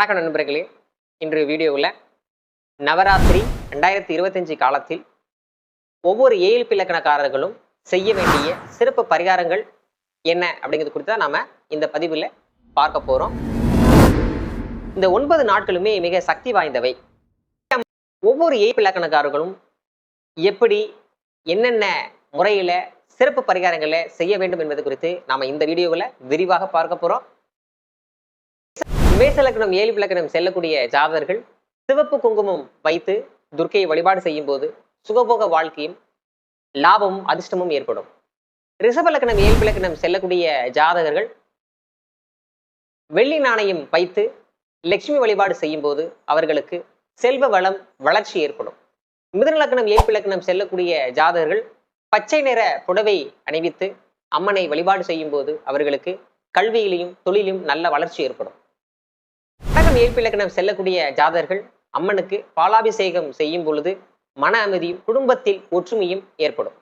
வணக்கம் நண்பர்களே. இன்று வீடியோவில் நவராத்திரி ரெண்டாயிரத்தி இருபத்தஞ்சு காலத்தில் ஒவ்வொரு ஏழு இலக்கணக்காரர்களும் செய்ய வேண்டிய சிறப்பு பரிகாரங்கள் என்ன அப்படிங்கிறது குறித்து தான் நாம இந்த பதிவில் பார்க்க போறோம். இந்த ஒன்பது நாட்களுமே மிக சக்தி வாய்ந்தவை. ஒவ்வொரு ஏழு இலக்கணக்காரர்களும் எப்படி என்னென்ன முறையில் சிறப்பு பரிகாரங்களை செய்ய வேண்டும் என்பது குறித்து நாம் இந்த வீடியோவில் விரிவாக பார்க்க போகிறோம் மேசலக்கணம் ஏழு விளக்கணம் செல்லக்கூடிய ஜாதகர்கள் சிவப்பு குங்குமம் வைத்து துர்க்கையை வழிபாடு செய்யும் போது சுகபோக வாழ்க்கையும் லாபமும் அதிர்ஷ்டமும் ஏற்படும். ரிஷபலக்கணம் ஏழு விளக்கணம் செல்லக்கூடிய ஜாதகர்கள் வெள்ளி நாணயம் வைத்து லட்சுமி வழிபாடு செய்யும் போது அவர்களுக்கு செல்வ வளம் வளர்ச்சி ஏற்படும். மிதனலக்கணம் ஏழு செல்லக்கூடிய ஜாதகர்கள் பச்சை நிற புடவை அணிவித்து அம்மனை வழிபாடு செய்யும் போது அவர்களுக்கு கல்வியிலையும் தொழிலும் நல்ல வளர்ச்சி ஏற்படும். கடகம் ஏற்பிலக்கணம் செல்லக்கூடிய ஜாதர்கள் அம்மனுக்கு பாலாபிஷேகம் செய்யும் பொழுது மன அமைதியும் குடும்பத்தில் ஒற்றுமையும் ஏற்படும்.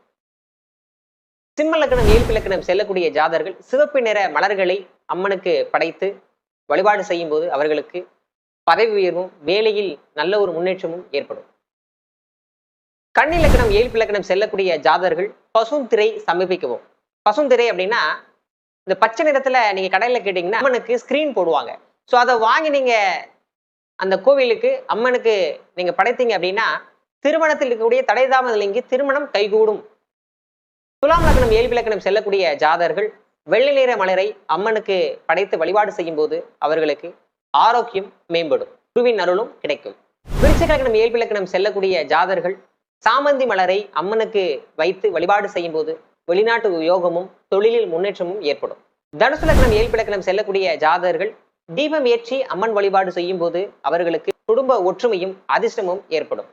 சிம்ம லக்கணம் செல்லக்கூடிய ஜாதர்கள் சிவப்பு நிற மலர்களை அம்மனுக்கு படைத்து வழிபாடு செய்யும் போது அவர்களுக்கு பதவி உயர்வும் வேலையில் நல்ல ஒரு முன்னேற்றமும் ஏற்படும். கண்ணிலக்கணம் ஏழ்பிலக்கணம் செல்லக்கூடிய ஜாதர்கள் பசுந்திரை சமர்ப்பிக்கவும். பசுந்திரை அப்படின்னா இந்த பச்சை நிறத்துல நீங்க கடையில கேட்டீங்கன்னா அம்மனுக்கு ஸ்கிரீன் போடுவாங்க. ஸோ அதை வாங்கி நீங்கள் அந்த கோவிலுக்கு அம்மனுக்கு நீங்கள் படைத்தீங்க அப்படின்னா திருமணத்தில் இருக்கக்கூடிய தடை தாமதம் திருமணம் கைகூடும். துலாம் லக்னம் ஏழு இலக்கணம் செல்லக்கூடிய ஜாதர்கள் வெள்ளை நிற மலரை அம்மனுக்கு படைத்து வழிபாடு செய்யும் போது அவர்களுக்கு ஆரோக்கியம் மேம்படும். குருவின் அருளும் கிடைக்கும். விருச்சிக லக்னம் ஏழு இலக்கணம் செல்லக்கூடிய ஜாதர்கள் சாமந்தி மலரை அம்மனுக்கு வைத்து வழிபாடு செய்யும் போது வெளிநாட்டு யோகமும் தொழிலில் முன்னேற்றமும் ஏற்படும். தனுசு லக்னம் ஏழு இலக்கணம் செல்லக்கூடிய ஜாதகர்கள் தீபம் ஏற்றி அம்மன் வழிபாடு செய்யும் போது அவர்களுக்கு குடும்ப ஒற்றுமையும் அதிர்ஷ்டமும் ஏற்படும்.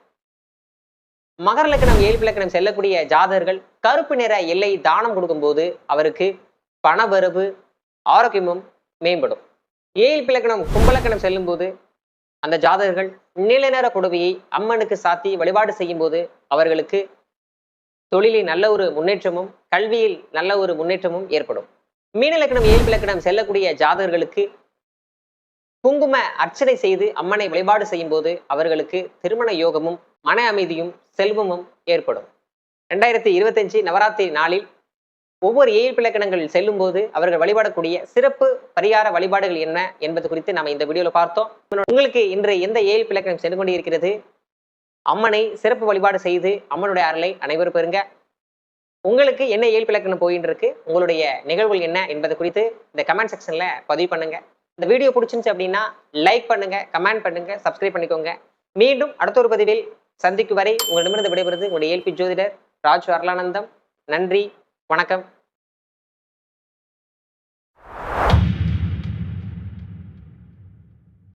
மகர லக்கணம் ஏழு இலக்கணம் செல்லக்கூடிய ஜாதகர்கள் கருப்பு நிற எல்லை தானம் கொடுக்கும்போது அவருக்கு பணவரவு ஆரோக்கியமும் மேம்படும். ஏழு இலக்கணம் கும்பலக்கணம் செல்லும் போது அந்த ஜாதகர்கள் நீல நிற புடவையை அம்மனுக்கு சாத்தி வழிபாடு செய்யும் போது அவர்களுக்கு தொழிலில் நல்ல ஒரு முன்னேற்றமும் கல்வியில் நல்ல ஒரு முன்னேற்றமும் ஏற்படும். மீனலக்கணம் ஏழு இலக்கணம் செல்லக்கூடிய ஜாதகர்களுக்கு குங்கும அர்ச்சனை செய்து அம்மனை வழிபாடு செய்யும் போது அவர்களுக்கு திருமண யோகமும் மன அமைதியும் செல்வமும் ஏற்படும். ரெண்டாயிரத்தி இருபத்தஞ்சு நவராத்திரி நாளில் ஒவ்வொரு ஏழு இலக்கணங்களில் செல்லும் போது அவர்கள் வழிபடக்கூடிய சிறப்பு பரிகார வழிபாடுகள் என்ன என்பது குறித்து நாம் இந்த வீடியோவில் பார்த்தோம். உங்களுக்கு இன்று எந்த ஏழு இலக்கணம் சென்று கொண்டு இருக்கிறது அம்மனை சிறப்பு வழிபாடு செய்து அம்மனுடைய அருளை அனைவரும் பெறுங்க. உங்களுக்கு என்ன ஏழு இலக்கணம் போயின்னு இருக்கு? உங்களுடைய நிகழ்வுகள் என்ன என்பது குறித்து இந்த கமெண்ட் செக்ஷன்ல பதிவு பண்ணுங்க. இந்த வீடியோ பிடிச்சிருந்துச்சு அப்படின்னா லைக் பண்ணுங்க கமெண்ட் பண்ணுங்க சப்ஸ்கிரைப் பண்ணிக்கோங்க. மீண்டும் அடுத்த ஒரு பதிவில் சந்திக்கும் வரை உங்களிடமிருந்து விடைபெறுவது உங்களுடைய ஏல்பி ஜோதிடர் ராஜ் வரலானந்தம். நன்றி வணக்கம்.